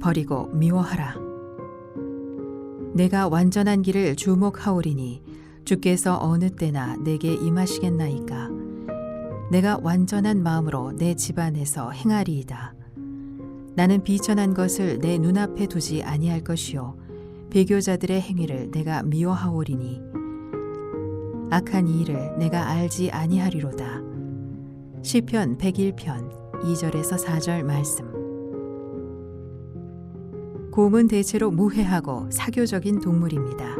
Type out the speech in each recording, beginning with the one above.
버리고 미워하라. 내가 완전한 길을 주목하오리니 주께서 어느 때나 내게 임하시겠나이까. 내가 완전한 마음으로 내 집안에서 행하리이다. 나는 비천한 것을 내 눈앞에 두지 아니할 것이요 배교자들의 행위를 내가 미워하오리니 악한 이 일을 내가 알지 아니하리로다. 시편 101편 2절에서 4절 말씀. 곰은 대체로 무해하고 사교적인 동물입니다.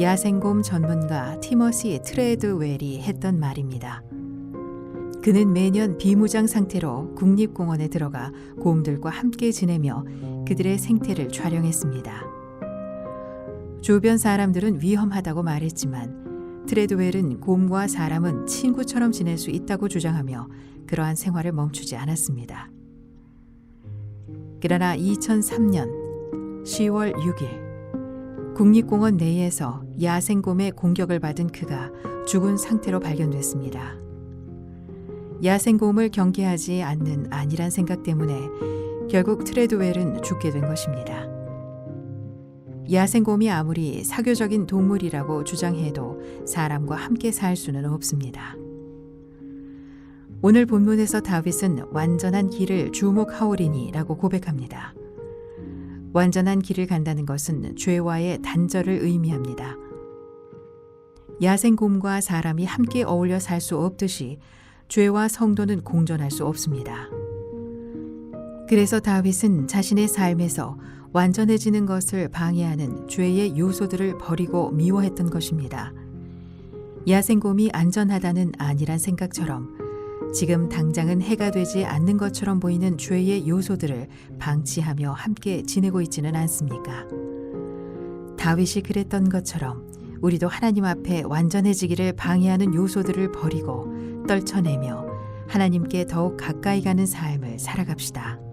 야생곰 전문가 티머시 트레드웰이 했던 말입니다. 그는 매년 비무장 상태로 국립공원에 들어가 곰들과 함께 지내며 그들의 생태를 촬영했습니다. 주변 사람들은 위험하다고 말했지만 트레드웰은 곰과 사람은 친구처럼 지낼 수 있다고 주장하며 그러한 생활을 멈추지 않았습니다. 그러나 2003년 10월 6일 국립공원 내에서 야생곰의 공격을 받은 그가 죽은 상태로 발견됐습니다. 야생곰을 경계하지 않는 안일한 생각 때문에 결국 트레드웰은 죽게 된 것입니다. 야생곰이 아무리 사교적인 동물이라고 주장해도 사람과 함께 살 수는 없습니다. 오늘 본문에서 다윗은 완전한 길을 주목하오리니라고 고백합니다. 완전한 길을 간다는 것은 죄와의 단절을 의미합니다. 야생곰과 사람이 함께 어울려 살 수 없듯이 죄와 성도는 공존할 수 없습니다. 그래서 다윗은 자신의 삶에서 완전해지는 것을 방해하는 죄의 요소들을 버리고 미워했던 것입니다. 야생곰이 안전하다는 안일한 생각처럼 지금 당장은 해가 되지 않는 것처럼 보이는 죄의 요소들을 방치하며 함께 지내고 있지는 않습니까? 다윗이 그랬던 것처럼 우리도 하나님 앞에 완전해지기를 방해하는 요소들을 버리고 떨쳐내며 하나님께 더욱 가까이 가는 삶을 살아갑시다.